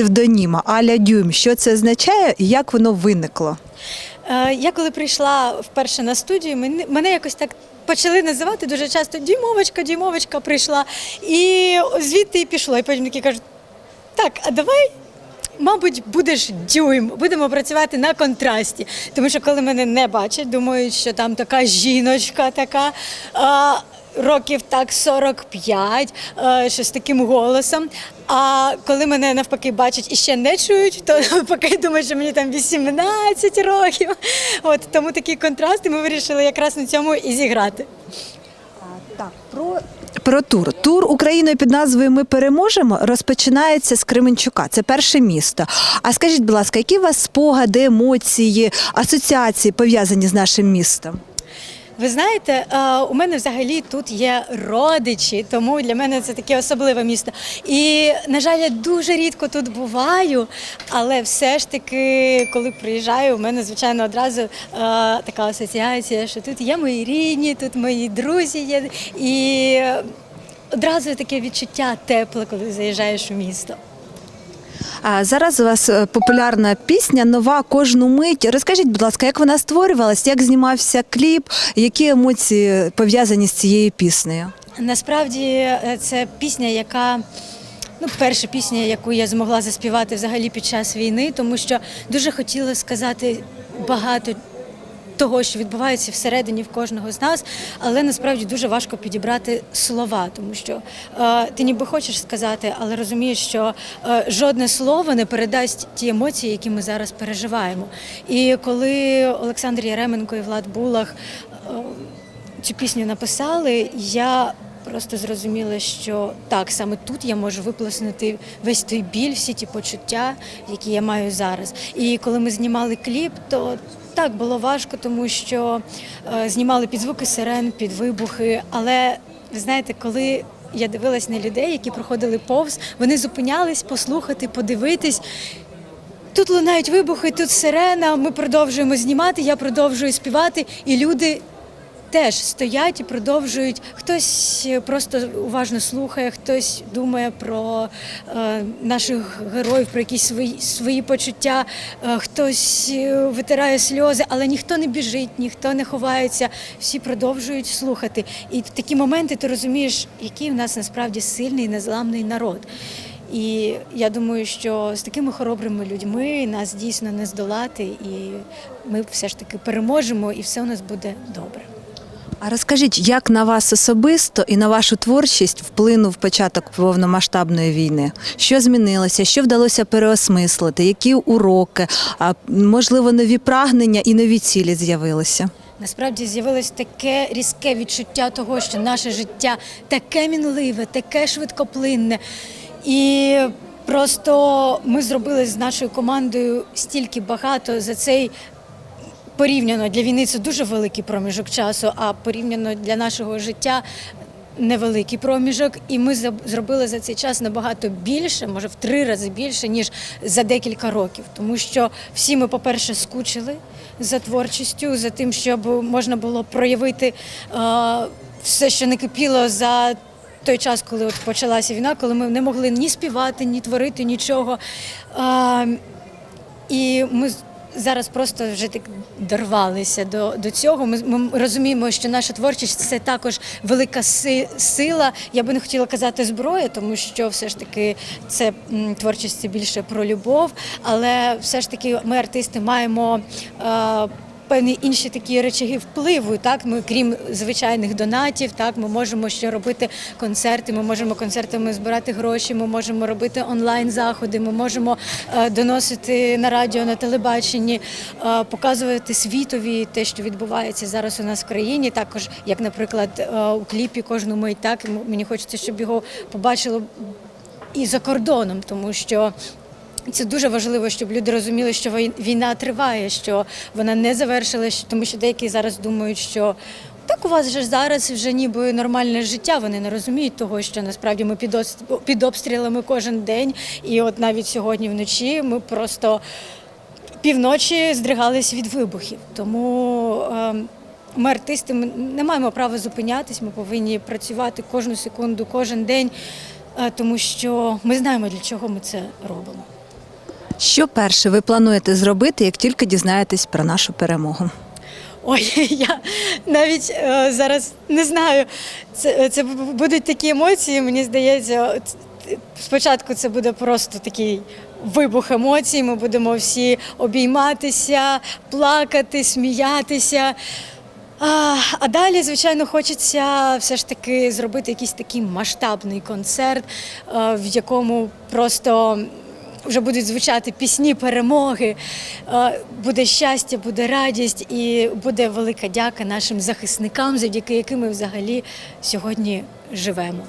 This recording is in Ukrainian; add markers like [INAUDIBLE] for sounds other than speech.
псевдоніма Аля Дюйм. Що це означає і як воно виникло? Е, Я коли прийшла вперше на студію, мене, якось так почали називати дуже часто Дімовочка, Дімовочка прийшла. І звідти і пішло. І потім такі кажуть, так, а давай. Мабуть, будеш дюйм, будемо працювати на контрасті. Тому що коли мене не бачать, думають, що там така жіночка, така а, років так 45, а, що з таким голосом. А коли мене навпаки бачать і ще не чують, то [LAUGHS] навпаки думають, що мені там 18 років. От тому такі контрасти ми вирішили якраз на цьому і зіграти. Так, про про тур. Тур Україною під назвою Ми переможемо розпочинається з Кременчука. Це перше місто. А скажіть, будь ласка, які у вас спогади, емоції, асоціації пов'язані з нашим містом? Ви знаєте, у мене взагалі тут є родичі, тому для мене це таке особливе місто. І, на жаль, я дуже рідко тут буваю, але все ж таки, коли приїжджаю, у мене, звичайно, одразу така асоціація, що тут є мої рідні, тут мої друзі є. І одразу таке відчуття тепле, коли заїжджаєш у місто. Зараз у вас е, популярна пісня нова кожну мить. Розкажіть, будь ласка, як вона створювалась, як знімався кліп, які емоції пов'язані з цією піснею? Насправді е, це пісня, яка ну, перша пісня, яку я змогла заспівати взагалі під час війни, тому що дуже хотіла сказати багато. Того, що відбувається всередині в кожного з нас, але насправді дуже важко підібрати слова, тому що е, ти ніби хочеш сказати, але розумієш, що е, жодне слово не передасть ті емоції, які ми зараз переживаємо. І коли Олександр Яременко і Влад Булах е, цю пісню написали, я просто зрозуміла, що так, саме тут я можу виплеснути весь той біль, всі ті почуття, які я маю зараз. І коли ми знімали кліп, то так було важко, тому що е, знімали під звуки сирен, під вибухи. Але ви знаєте, коли я дивилась на людей, які проходили повз, вони зупинялись послухати, подивитись. Тут лунають вибухи, тут сирена. Ми продовжуємо знімати. Я продовжую співати, і люди теж стоять і продовжують. Хтось просто уважно слухає, хтось думає про е, наших героїв, про якісь свої свої почуття, е, хтось е, витирає сльози, але ніхто не біжить, ніхто не ховається. Всі продовжують слухати. І в такі моменти ти розумієш, який у нас насправді сильний, незламний народ. І я думаю, що з такими хоробрими людьми нас дійсно не здолати, і ми все ж таки переможемо, і все у нас буде добре. А розкажіть, як на вас особисто і на вашу творчість вплинув початок повномасштабної війни? Що змінилося? Що вдалося переосмислити? Які уроки? А можливо, нові прагнення і нові цілі з'явилися? Насправді з'явилось таке різке відчуття того, що наше життя таке мінливе, таке швидкоплинне. І просто ми зробили з нашою командою стільки багато за цей. Порівняно для війни це дуже великий проміжок часу, а порівняно для нашого життя невеликий проміжок. І ми зробили за цей час набагато більше, може в три рази більше, ніж за декілька років. Тому що всі ми, по-перше, скучили за творчістю, за тим, щоб можна було проявити е, все, що не кипіло за. Той час, коли от почалася війна, коли ми не могли ні співати, ні творити нічого. А, і ми зараз просто вже так дорвалися до, до цього. Ми, ми розуміємо, що наша творчість це також велика си, сила. Я би не хотіла казати зброя, тому що все ж таки це м, творчість це більше про любов. Але все ж таки ми, артисти, маємо. Е, Певні інші такі речаги впливу. Так, ми крім звичайних донатів, так ми можемо ще робити концерти. Ми можемо концертами збирати гроші. Ми можемо робити онлайн заходи. Ми можемо е, доносити на радіо, на телебаченні, е, показувати світові те, що відбувається зараз у нас в країні. Також, як, наприклад, е, у кліпі кожну мить, так мені хочеться, щоб його побачило і за кордоном, тому що. Це дуже важливо, щоб люди розуміли, що війна триває, що вона не завершилась, тому що деякі зараз думають, що так у вас же зараз вже ніби нормальне життя. Вони не розуміють того, що насправді ми під, обстрілами кожен день. І от навіть сьогодні вночі ми просто півночі здригались від вибухів. Тому е, ми артисти ми не маємо права зупинятись. Ми повинні працювати кожну секунду, кожен день, е, тому що ми знаємо, для чого ми це робимо. Що перше ви плануєте зробити, як тільки дізнаєтесь про нашу перемогу? Ой, [LAUGHS] я навіть е, зараз не знаю. Це, це будуть такі емоції. Мені здається, спочатку це буде просто такий вибух емоцій. Ми будемо всі обійматися, плакати, сміятися. А, а далі, звичайно, хочеться все ж таки зробити якийсь такий масштабний концерт, е, в якому просто вже будуть звучати пісні перемоги, е, буде щастя, буде радість і буде велика дяка нашим захисникам, завдяки яким ми взагалі сьогодні живемо.